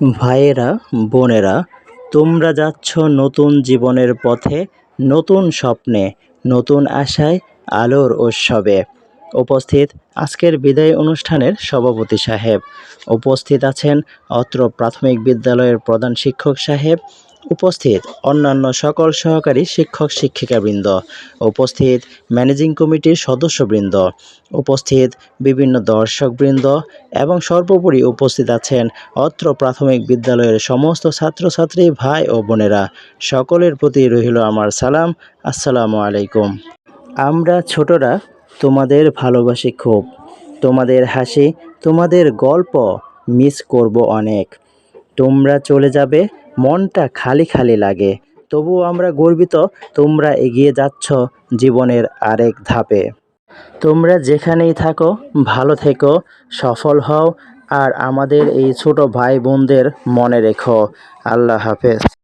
ভাইয়েরা, বোনেরা, তোমরা যাচ্ছ নতুন জীবনের পথে, নতুন স্বপ্নে, নতুন আশায়, আলোর উৎসবে। উপস্থিত আজকের বিদায় অনুষ্ঠানের সভাপতি সাহেব। উপস্থিত আছেন অত্র প্রাথমিক বিদ্যালয়ের প্রধান শিক্ষক সাহেব উপস্থিত অন্যান্য সকল সহকারী শিক্ষক শিক্ষিকাবৃন্দ, উপস্থিত ম্যানেজিং কমিটির সদস্যবৃন্দ, উপস্থিত বিভিন্ন দর্শকবৃন্দ এবং সর্বোপরি উপস্থিত আছেন অত্র প্রাথমিক বিদ্যালয়ের সমস্ত ছাত্রছাত্রী ভাই ও বোনেরা। সকলের প্রতি রহিল আমার সালাম। আসসালামু আলাইকুম। আমরা ছোটরা তোমাদের ভালোবাসি খুব। তোমাদের হাসি, তোমাদের গল্প মিস করব অনেক। তোমরা চলে যাবে মনটা খালি খালি লাগে। তবুও আমরা গর্বিত, তোমরা এগিয়ে যাচ্ছ জীবনের আরেক ধাপে। তোমরা যেখানেই থাকো, ভালো থেকো, সফল হও, আর আমাদের এই ছোট ভাই বোনদের মনে রেখো। আল্লাহ হাফেজ।